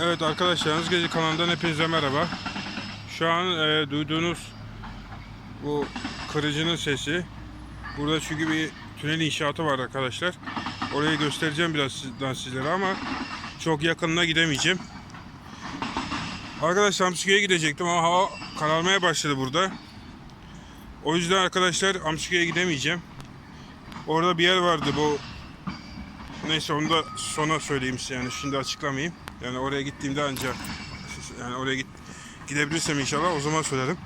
Evet arkadaşlar Yalnız Gece kanalından hepinize merhaba. Şu an e, duyduğunuz bu kırıcının sesi. Burada çünkü bir tünel inşaatı var arkadaşlar. Orayı göstereceğim birazdan sizlere ama çok yakınına gidemeyeceğim. Arkadaşlar Amsköy'e gidecektim ama hava kararmaya başladı burada. O yüzden arkadaşlar Amsköy'e gidemeyeceğim. Orada bir yer vardı bu Neyse onu da sonra söyleyeyim size yani şimdi açıklamayayım. Yani oraya gittiğimde ancak yani oraya git gidebilirsem inşallah o zaman söylerim.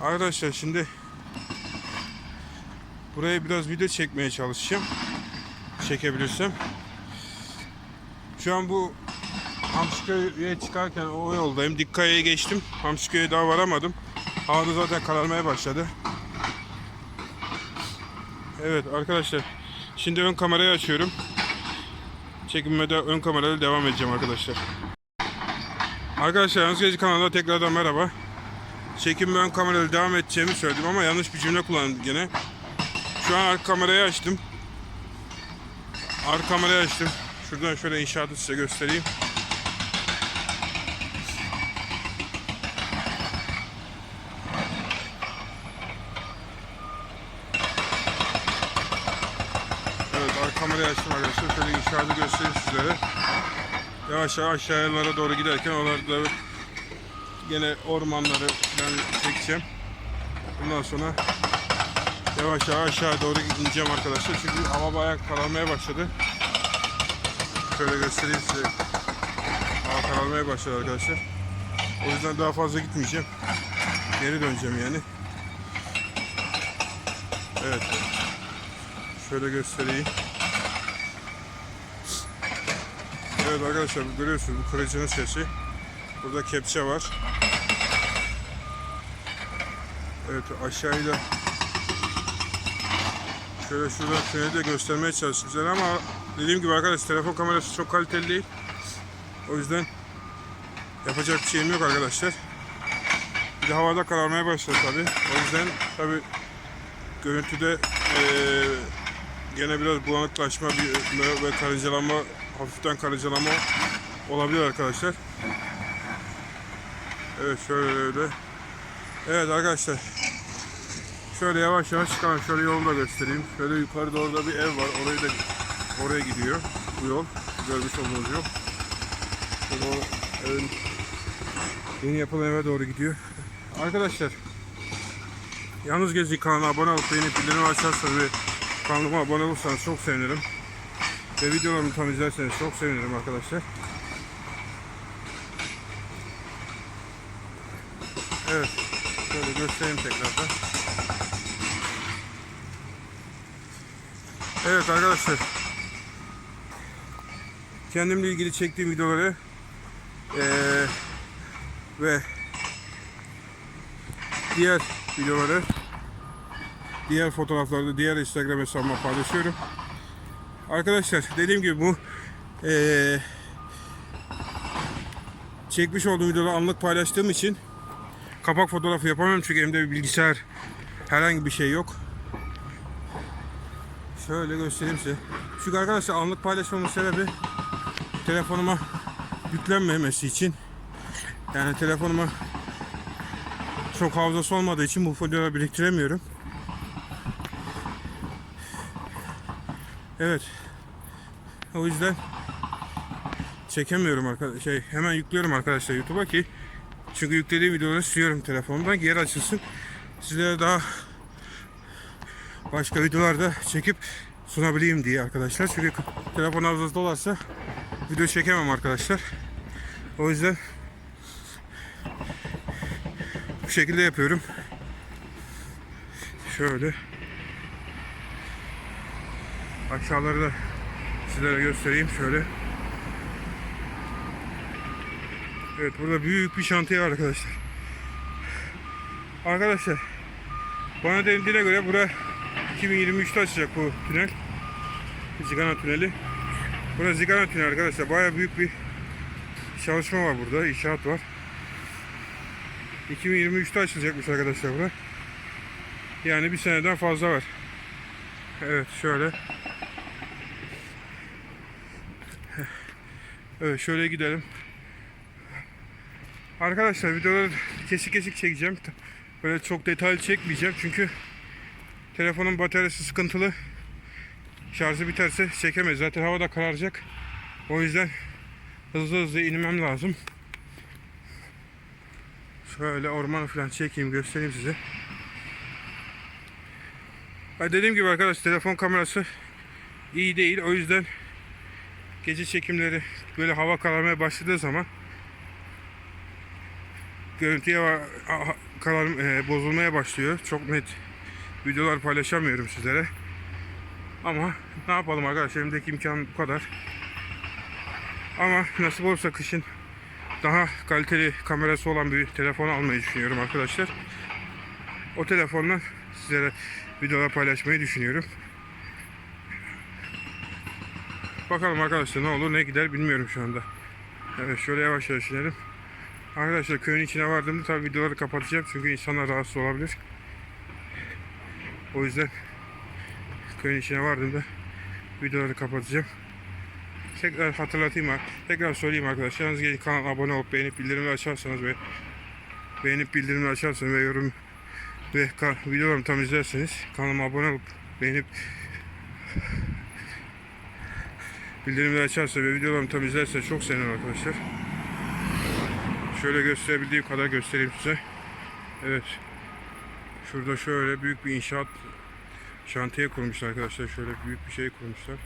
Arkadaşlar şimdi buraya biraz video çekmeye çalışacağım. Çekebilirsem. Şu an bu Hamsiköy'e çıkarken o yoldayım. Dikkaya'ya geçtim. Hamsiköy'e daha varamadım. Havada zaten kararmaya başladı. Evet arkadaşlar. Şimdi ön kamerayı açıyorum. Çekimime de ön kamerayla devam edeceğim arkadaşlar. Arkadaşlar Yalnız Gezi kanalına tekrardan merhaba. Çekimime ön kamerayla devam edeceğimi söyledim ama yanlış bir cümle kullandım gene. Şu an arka kamerayı açtım. Arka kamerayı açtım. Şuradan şöyle inşaatı size göstereyim. Evet arka kamerayı açtım inşaatı göstereyim sizlere. Yavaş yavaş aşağılara doğru giderken oralarda gene ormanları ben çekeceğim. Bundan sonra yavaş yavaş aşağı doğru ineceğim arkadaşlar. Çünkü hava bayağı kararmaya başladı. Şöyle göstereyim size. Hava kararmaya başladı arkadaşlar. O yüzden daha fazla gitmeyeceğim. Geri döneceğim yani. Evet. Şöyle göstereyim. Evet arkadaşlar görüyorsunuz bu kırıcının sesi. Burada kepçe var. Evet aşağıda şöyle şurada tüneli de göstermeye size ama dediğim gibi arkadaşlar telefon kamerası çok kaliteli değil. O yüzden yapacak bir şeyim yok arkadaşlar. Bir de havada kararmaya başladı tabi. O yüzden tabi görüntüde eee gene biraz bulanıklaşma ve karıncalanma hafiften karıncalanma olabilir arkadaşlar. Evet şöyle öyle. Evet arkadaşlar. Şöyle yavaş yavaş çıkalım. Şöyle yolu da göstereyim. Şöyle yukarıda orada bir ev var. Orayı da oraya gidiyor. Bu yol. Görmüş olduğunuz yol. Şöyle evin yeni yapılan eve doğru gidiyor. Arkadaşlar Yalnız Gezi kanalına abone olup beğenip bildirimi açarsanız ve kanalıma abone olursanız çok sevinirim. Ve videolarımı tam izlerseniz çok sevinirim arkadaşlar. Evet. Şöyle göstereyim tekrardan. Evet arkadaşlar. Kendimle ilgili çektiğim videoları eee, ve diğer videoları diğer fotoğrafları diğer Instagram hesabıma paylaşıyorum. Arkadaşlar dediğim gibi bu eee, çekmiş olduğum videoları anlık paylaştığım için kapak fotoğrafı yapamıyorum çünkü elimde bir bilgisayar herhangi bir şey yok. Şöyle göstereyim size. Çünkü arkadaşlar anlık paylaşmamın sebebi telefonuma yüklenmemesi için. Yani telefonuma çok hafızası olmadığı için bu fotoğrafı biriktiremiyorum. Evet. O yüzden çekemiyorum arkadaşlar. Şey hemen yüklüyorum arkadaşlar YouTube'a ki çünkü yüklediğim videoları siliyorum telefonumdan ki yer açılsın. Sizlere daha başka videolarda çekip sunabileyim diye arkadaşlar. Çünkü telefon hafızası dolarsa video çekemem arkadaşlar. O yüzden bu şekilde yapıyorum. Şöyle aşağıları da sizlere göstereyim şöyle. Evet burada büyük bir şantiye var arkadaşlar. Arkadaşlar bana denildiğine göre bura 2023'te açacak bu tünel. Zigana tüneli. Burası Zigana tüneli arkadaşlar. Baya büyük bir çalışma var burada. inşaat var. 2023'te açılacakmış arkadaşlar bura. Yani bir seneden fazla var. Evet şöyle. Evet şöyle gidelim. Arkadaşlar videoları kesik kesik çekeceğim. Böyle çok detaylı çekmeyeceğim çünkü telefonun bataryası sıkıntılı. Şarjı biterse çekemez. Zaten hava da kararacak. O yüzden hızlı hızlı inmem lazım. Şöyle ormanı falan çekeyim göstereyim size. Dediğim gibi arkadaş telefon kamerası iyi değil. O yüzden gece çekimleri böyle hava kararmaya başladığı zaman görüntüye karar, e, bozulmaya başlıyor. Çok net videolar paylaşamıyorum sizlere. Ama ne yapalım arkadaşlar elimdeki imkan bu kadar. Ama nasip olursa kışın daha kaliteli kamerası olan bir telefon almayı düşünüyorum arkadaşlar. O telefonla sizlere videolar paylaşmayı düşünüyorum. Bakalım arkadaşlar ne olur ne gider bilmiyorum şu anda. Evet şöyle yavaş yavaş inelim. Arkadaşlar köyün içine vardığımda tabii videoları kapatacağım çünkü insanlar rahatsız olabilir. O yüzden köyün içine vardığımda videoları kapatacağım. Tekrar hatırlatayım, tekrar söyleyeyim arkadaşlar. Yalnız gelin kanala abone olup beğenip bildirimleri açarsanız ve beğenip bildirimleri açarsanız ve yorum ve videolarımı tam izlerseniz kanalıma abone olup beğenip bildirimleri açarsa ve videolarımı tam izlerseniz çok sevinirim arkadaşlar. Şöyle gösterebildiğim kadar göstereyim size. Evet. Şurada şöyle büyük bir inşaat şantiye kurmuşlar arkadaşlar. Şöyle büyük bir şey kurmuşlar.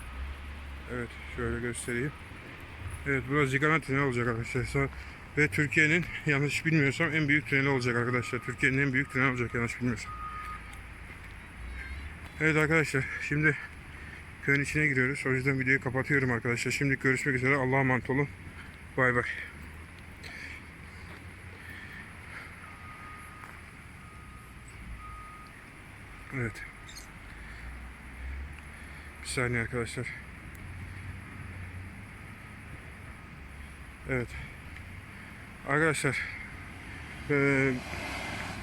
Evet şöyle göstereyim. Evet burası Zigana tüneli olacak arkadaşlar. Ve Türkiye'nin yanlış bilmiyorsam en büyük tüneli olacak arkadaşlar. Türkiye'nin en büyük tüneli olacak yanlış bilmiyorsam. Evet arkadaşlar şimdi köyün içine giriyoruz. O yüzden videoyu kapatıyorum arkadaşlar. Şimdi görüşmek üzere. Allah'a emanet olun. Bay bay. Evet. Bir saniye arkadaşlar. Evet. Arkadaşlar. eee,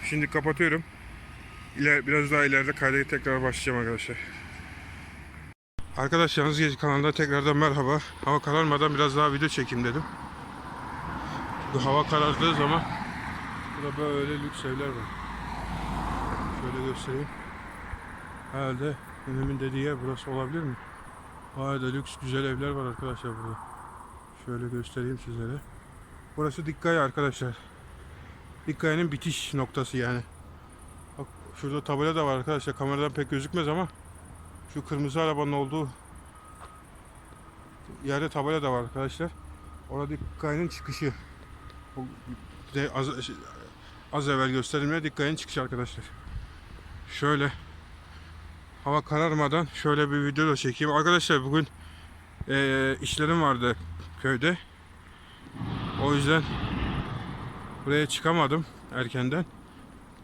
şimdi kapatıyorum. İler, biraz daha ileride kayda tekrar başlayacağım arkadaşlar. Arkadaşlar Yalnız Gezi kanalında tekrardan merhaba. Hava kararmadan biraz daha video çekeyim dedim. Bu hava karardığı zaman burada böyle lüks evler var. Şöyle göstereyim. Herhalde önümün dediği yer burası olabilir mi? Bayağı da lüks güzel evler var arkadaşlar burada. Şöyle göstereyim sizlere. Burası Dikkaya arkadaşlar. Dikkaya'nın bitiş noktası yani. Bak şurada tabela da var arkadaşlar. Kameradan pek gözükmez ama şu kırmızı arabanın olduğu yerde tabela da var arkadaşlar. Orada Dikkaya'nın çıkışı. O de az, az evvel gösterilmeye Dikkaya'nın çıkışı arkadaşlar. Şöyle hava kararmadan şöyle bir video da çekeyim. Arkadaşlar bugün eee, işlerim vardı köyde. O yüzden buraya çıkamadım erkenden.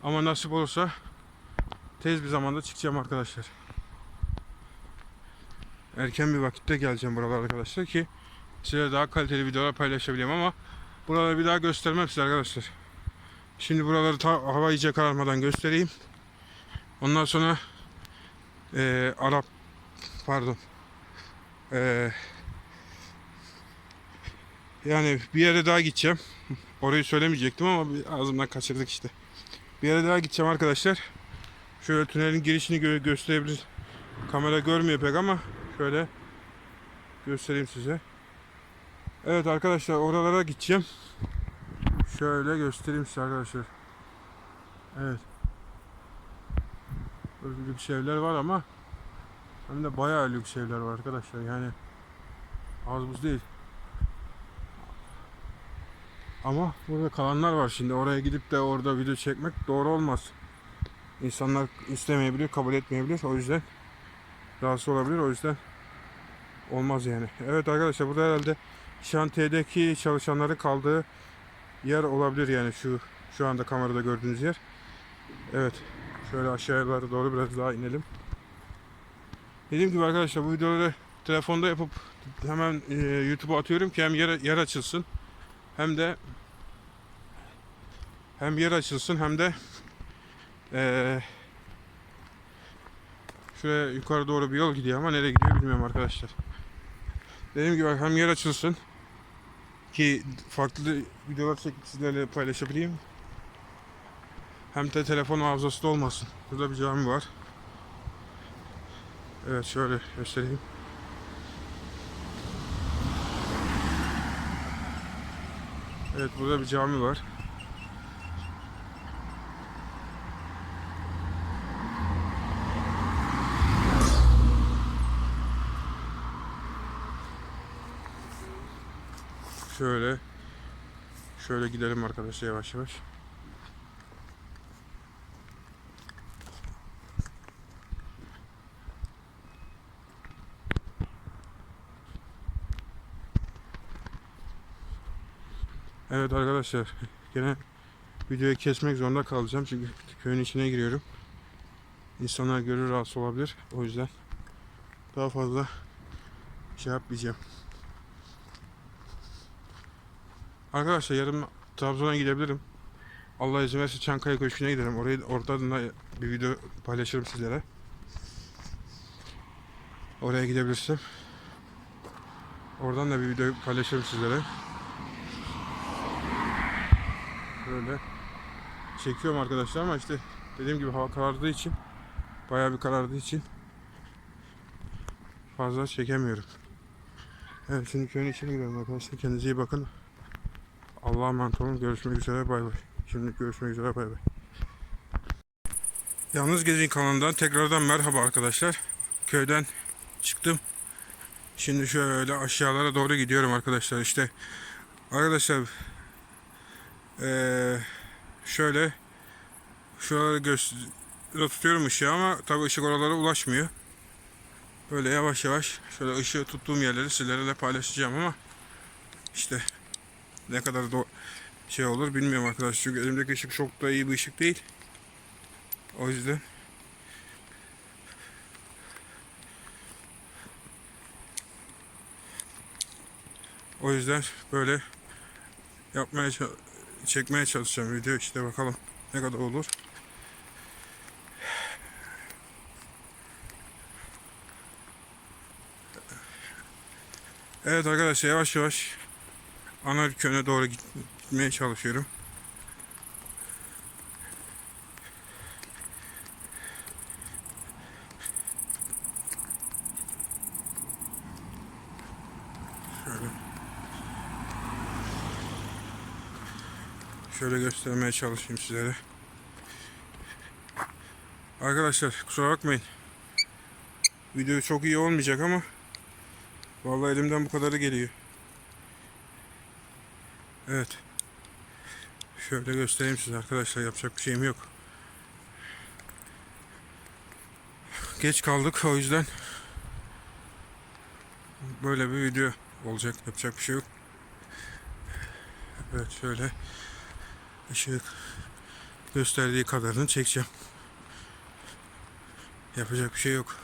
Ama nasip olursa tez bir zamanda çıkacağım arkadaşlar. Erken bir vakitte geleceğim buralara arkadaşlar ki size daha kaliteli videolar paylaşabileyim ama buraları bir daha göstermem size arkadaşlar. Şimdi buraları ta hava iyice kararmadan göstereyim. Ondan sonra eee Arap pardon eee yani bir yere daha gideceğim. Orayı söylemeyecektim ama ağzımdan kaçırdık işte. Bir yere daha gideceğim arkadaşlar. Şöyle tünelin girişini gö- gösterebilir. Kamera görmüyor pek ama şöyle göstereyim size. Evet arkadaşlar oralara gideceğim. Şöyle göstereyim size arkadaşlar. Evet. Böyle lüks evler var ama hem de bayağı lüks evler var arkadaşlar. Yani az buz değil. Ama burada kalanlar var şimdi. Oraya gidip de orada video çekmek doğru olmaz. İnsanlar istemeyebilir, kabul etmeyebilir. O yüzden rahatsız olabilir. O yüzden olmaz yani. Evet arkadaşlar burada herhalde şantiyedeki çalışanların kaldığı yer olabilir yani şu şu anda kamerada gördüğünüz yer. Evet. Şöyle aşağıya doğru biraz daha inelim. Dediğim gibi arkadaşlar bu videoları telefonda yapıp hemen e, YouTube'a atıyorum ki hem yer, yer açılsın hem de hem yer açılsın hem de eee şuraya yukarı doğru bir yol gidiyor ama nereye gidiyor bilmiyorum arkadaşlar. Dediğim gibi hem yer açılsın ki farklı videolar çekip sizlerle paylaşabileyim. Hem de telefon hafızası da olmasın. Burada bir cami var. Evet şöyle göstereyim. Evet burada bir cami var. Şöyle şöyle gidelim arkadaşlar yavaş yavaş. Evet arkadaşlar gene videoyu kesmek zorunda kalacağım çünkü köyün içine giriyorum. İnsanlar görür rahatsız olabilir. O yüzden daha fazla şey yapmayacağım. Arkadaşlar yarın Trabzon'a gidebilirim. Allah izin verirse Çankaya Köşkü'ne giderim. Orayı oradan da bir video paylaşırım sizlere. Oraya gidebilirsem. Oradan da bir video paylaşırım sizlere. Böyle çekiyorum arkadaşlar ama işte dediğim gibi hava karardığı için bayağı bir karardığı için fazla çekemiyorum. Evet şimdi köyün içine girelim arkadaşlar. Kendinize iyi bakın. Allah'a emanet olun. Görüşmek üzere. Bay bay. Şimdi görüşmek üzere. Bay bay. Yalnız Gezin kanalından tekrardan merhaba arkadaşlar. Köyden çıktım. Şimdi şöyle aşağılara doğru gidiyorum arkadaşlar. İşte arkadaşlar eee, şöyle şuraları göster tutuyorum ışığı ama tabii ışık oralara ulaşmıyor. Böyle yavaş yavaş şöyle ışığı tuttuğum yerleri sizlerle paylaşacağım ama işte ne kadar da şey olur bilmiyorum arkadaşlar. Çünkü elimdeki ışık çok da iyi bir ışık değil. O yüzden O yüzden böyle yapmaya çekmeye çalışacağım video işte bakalım ne kadar olur. Evet arkadaşlar yavaş yavaş ana köyüne doğru git- gitmeye çalışıyorum. Şöyle göstermeye çalışayım sizlere. Arkadaşlar kusura bakmayın. Video çok iyi olmayacak ama vallahi elimden bu kadarı geliyor. Evet. Şöyle göstereyim size arkadaşlar yapacak bir şeyim yok. Geç kaldık o yüzden böyle bir video olacak yapacak bir şey yok. Evet şöyle ışık gösterdiği kadarını çekeceğim. Yapacak bir şey yok.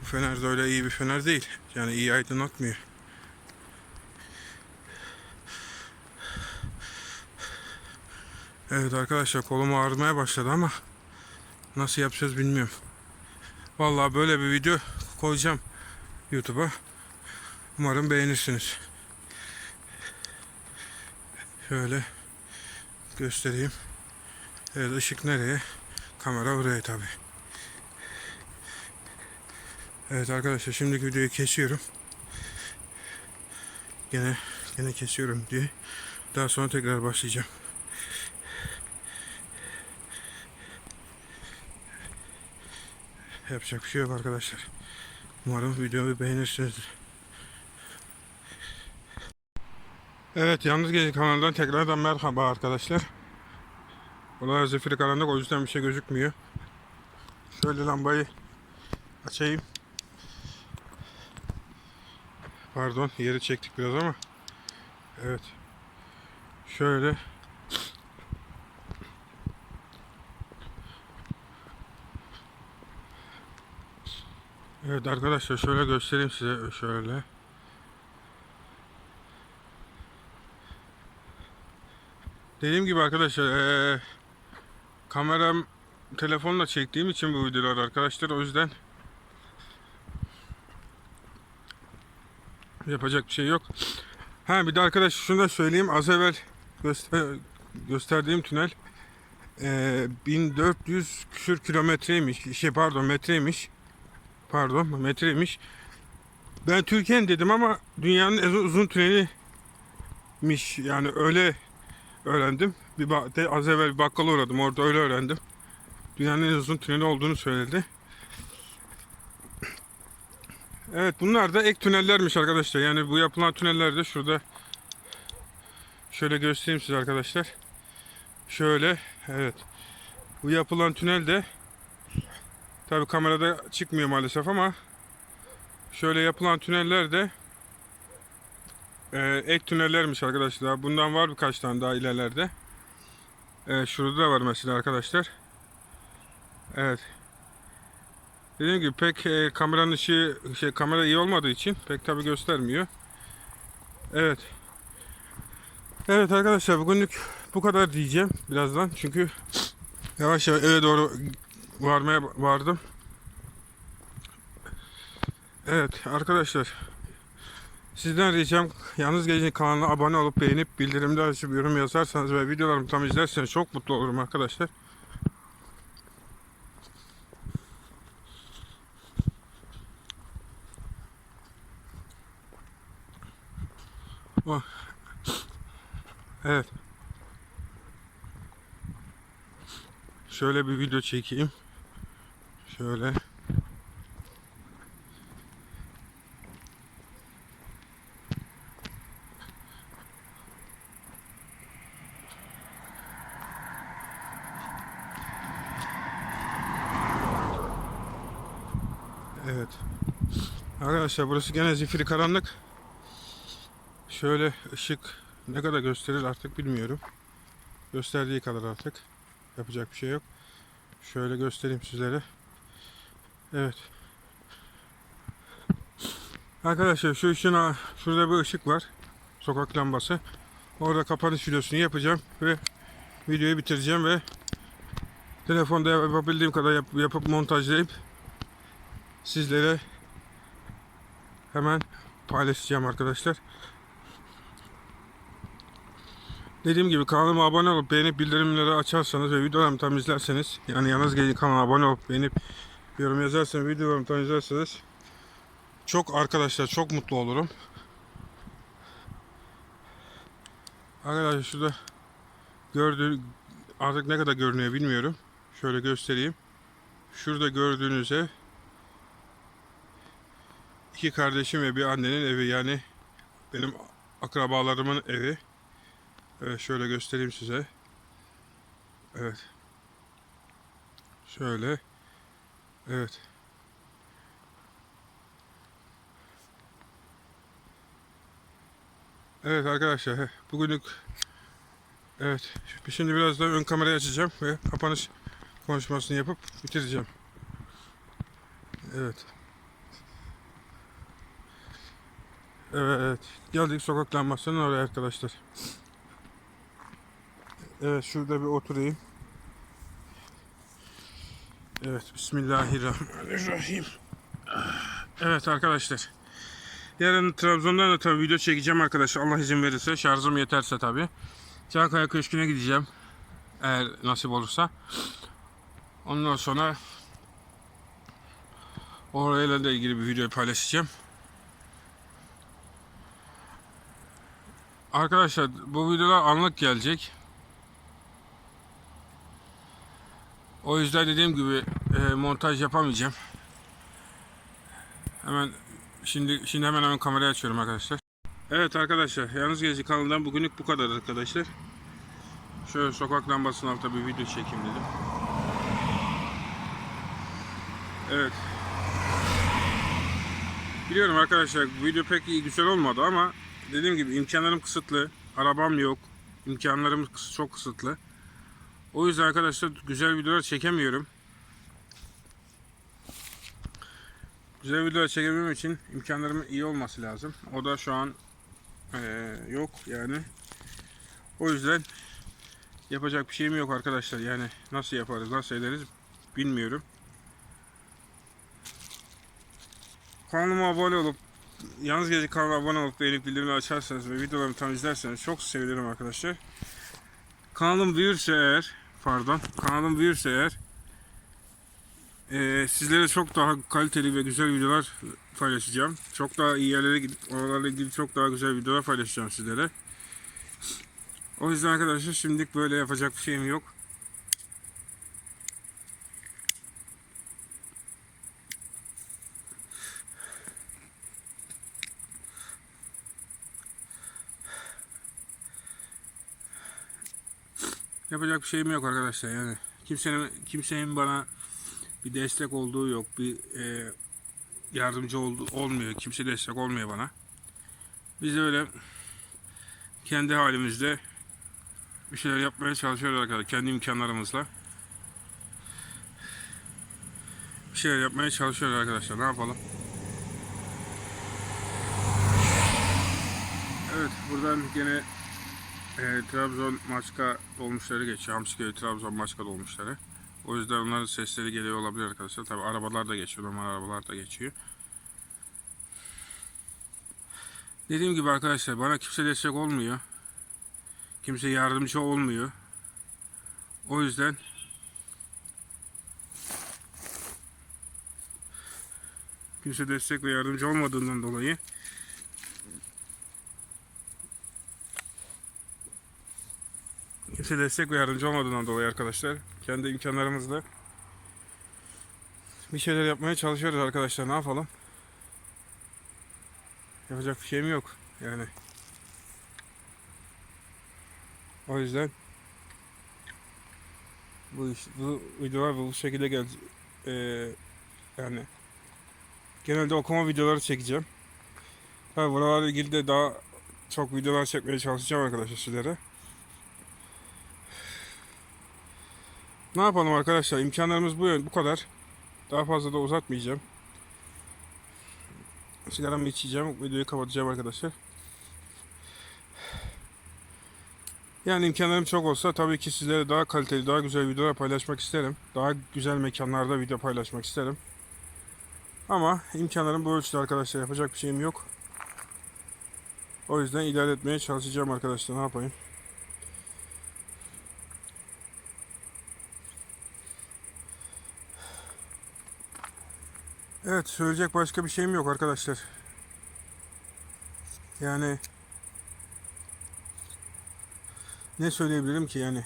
Bu fener de öyle iyi bir fener değil. Yani iyi aydınlatmıyor. Evet arkadaşlar kolum ağrımaya başladı ama nasıl yapacağız bilmiyorum. Vallahi böyle bir video koyacağım YouTube'a. Umarım beğenirsiniz. Şöyle göstereyim. Evet ışık nereye? Kamera buraya tabi. Evet arkadaşlar şimdiki videoyu kesiyorum. Gene gene kesiyorum diye. Daha sonra tekrar başlayacağım. Yapacak bir şey yok arkadaşlar. Umarım videomu beğenirsinizdir. Evet Yalnız Gezi kanalından tekrardan merhaba arkadaşlar. Olay zifiri karanlık o yüzden bir şey gözükmüyor. Şöyle lambayı açayım. Pardon yeri çektik biraz ama. Evet. Şöyle. Evet arkadaşlar şöyle göstereyim size şöyle. Dediğim gibi arkadaşlar eee, kameram telefonla çektiğim için bu videolar arkadaşlar o yüzden Yapacak bir şey yok. Ha bir de arkadaş şunu da söyleyeyim. Az evvel göster gösterdiğim tünel e, 1400 küsür kilometreymiş. Şey pardon metreymiş. Pardon metreymiş. Ben Türkiye'nin dedim ama dünyanın en uzun tünelimiş. Yani öyle öğrendim. Bir de az evvel bir bakkala uğradım. Orada öyle öğrendim. Dünyanın en uzun tüneli olduğunu söyledi. Evet bunlar da ek tünellermiş arkadaşlar. Yani bu yapılan tüneller de şurada şöyle göstereyim size arkadaşlar. Şöyle evet. Bu yapılan tünel de tabi kamerada çıkmıyor maalesef ama şöyle yapılan tüneller de e, ek tünellermiş arkadaşlar. Bundan var birkaç tane daha ilerlerde. Evet, şurada da var mesela arkadaşlar. Evet. Dediğim gibi pek e, kameranın ışığı şey kamera iyi olmadığı için pek tabi göstermiyor. Evet. Evet arkadaşlar bugünlük bu kadar diyeceğim birazdan çünkü yavaş yavaş eve doğru varmaya vardım. Evet arkadaşlar sizden ricam yalnız geleceğin kanalına abone olup beğenip bildirimde açıp yorum yazarsanız ve videolarımı tam izlerseniz çok mutlu olurum arkadaşlar. Oh. Evet. Şöyle bir video çekeyim. Şöyle. Evet. Arkadaşlar burası gene zifiri karanlık. Şöyle ışık ne kadar gösterir artık bilmiyorum. Gösterdiği kadar artık. Yapacak bir şey yok. Şöyle göstereyim sizlere. Evet. Arkadaşlar şu ışığın şurada bir ışık var. Sokak lambası. Orada kapanış videosunu yapacağım ve videoyu bitireceğim ve telefonda yapabildiğim kadar yap- yapıp montajlayıp sizlere hemen paylaşacağım arkadaşlar. Dediğim gibi kanalıma abone olup beğenip bildirimleri açarsanız ve videolarımı tam izlerseniz yani yalnız gelin kanalıma abone olup beğenip yorum yazarsanız videolarımı izlerseniz çok arkadaşlar çok mutlu olurum. Arkadaşlar şurada gördüğü artık ne kadar görünüyor bilmiyorum. Şöyle göstereyim. Şurada gördüğünüz ev iki kardeşim ve bir annenin evi yani benim akrabalarımın evi. Evet şöyle göstereyim size. Evet. Şöyle. Evet. Evet arkadaşlar bugünlük Evet şimdi biraz da ön kamerayı açacağım ve kapanış konuşmasını yapıp bitireceğim. Evet. Evet geldik sokak lambasının oraya arkadaşlar. Evet şurada bir oturayım. Evet Bismillahirrahmanirrahim. Evet arkadaşlar. Yarın Trabzon'dan da tabii video çekeceğim arkadaşlar. Allah izin verirse şarjım yeterse tabii. Çankaya Köşkü'ne gideceğim. Eğer nasip olursa. Ondan sonra orayla da ilgili bir video paylaşacağım. Arkadaşlar bu videolar anlık gelecek. O yüzden dediğim gibi e, montaj yapamayacağım. Hemen şimdi şimdi hemen hemen kamerayı açıyorum arkadaşlar. Evet arkadaşlar yalnız gezi kanalından bugünlük bu kadar arkadaşlar. Şöyle sokak lambasının altında bir video çekeyim dedim. Evet. Biliyorum arkadaşlar video pek iyi güzel olmadı ama dediğim gibi imkanlarım kısıtlı. Arabam yok. İmkanlarım çok kısıtlı. O yüzden arkadaşlar güzel videolar çekemiyorum. Güzel videolar çekebilmem için imkanlarımın iyi olması lazım. O da şu an eee, yok yani. O yüzden yapacak bir şeyim yok arkadaşlar. Yani nasıl yaparız, nasıl ederiz bilmiyorum. Kanalıma abone olup Yalnız Gezi kanalına abone olup beğenip bildirimleri açarsanız ve videolarımı tam izlerseniz çok sevinirim arkadaşlar. Kanalım büyürse eğer, pardon, kanalım büyürse eğer eee, sizlere çok daha kaliteli ve güzel videolar paylaşacağım. Çok daha iyi yerlere gidip oralarla ilgili çok daha güzel videolar paylaşacağım sizlere. O yüzden arkadaşlar şimdilik böyle yapacak bir şeyim yok. Yapacak bir şeyim yok arkadaşlar yani. Kimsenin kimsenin bana bir destek olduğu yok. Bir e, yardımcı oldu, olmuyor. Kimse destek olmuyor bana. Biz de öyle kendi halimizde bir şeyler yapmaya çalışıyoruz arkadaşlar. Kendi imkanlarımızla. Bir şeyler yapmaya çalışıyoruz arkadaşlar. Ne yapalım? Evet buradan gene e, Trabzon Maçka dolmuşları geçiyor. Hamsiköy Trabzon Maçka dolmuşları. O yüzden onların sesleri geliyor olabilir arkadaşlar. Tabi arabalar da geçiyor. Normal arabalar da geçiyor. Dediğim gibi arkadaşlar bana kimse destek olmuyor. Kimse yardımcı olmuyor. O yüzden kimse destek ve yardımcı olmadığından dolayı kimse destek ve yardımcı olmadığından dolayı arkadaşlar kendi imkanlarımızla bir şeyler yapmaya çalışıyoruz arkadaşlar. Ne yapalım? Yapacak bir şeyim yok yani. O yüzden bu iş, bu videolar bu şekilde geldi Ee, yani genelde okuma videoları çekeceğim. Tabii buralarla ilgili de daha çok videolar çekmeye çalışacağım arkadaşlar sizlere. Ne yapalım arkadaşlar? İmkanlarımız bu yön, bu kadar. Daha fazla da uzatmayacağım. Sigaramı içeceğim, videoyu kapatacağım arkadaşlar. Yani imkanlarım çok olsa tabii ki sizlere daha kaliteli, daha güzel videolar paylaşmak isterim. Daha güzel mekanlarda video paylaşmak isterim. Ama imkanlarım bu ölçüde arkadaşlar. Yapacak bir şeyim yok. O yüzden idare etmeye çalışacağım arkadaşlar. Ne yapayım? Evet, söyleyecek başka bir şeyim yok arkadaşlar. Yani ne söyleyebilirim ki yani?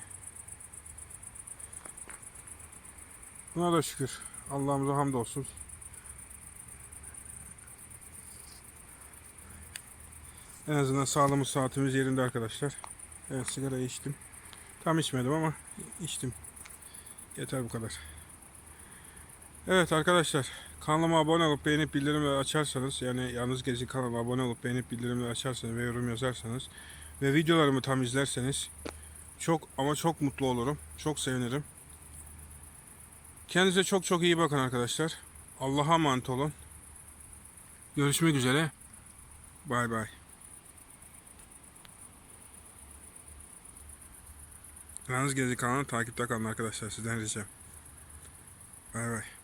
Buna da şükür. Allah'ımıza hamdolsun. En azından sağlığımız saatimiz yerinde arkadaşlar. Evet sigarayı içtim. Tam içmedim ama içtim. Yeter bu kadar. Evet arkadaşlar kanalıma abone olup beğenip bildirimleri açarsanız yani yalnız gezi kanalıma abone olup beğenip bildirimleri açarsanız ve yorum yazarsanız ve videolarımı tam izlerseniz çok ama çok mutlu olurum. Çok sevinirim. Kendinize çok çok iyi bakın arkadaşlar. Allah'a emanet olun. Görüşmek üzere. Bay bay. Yalnız Gezi kanalını takipte kalın arkadaşlar sizden ricam. Bay bay.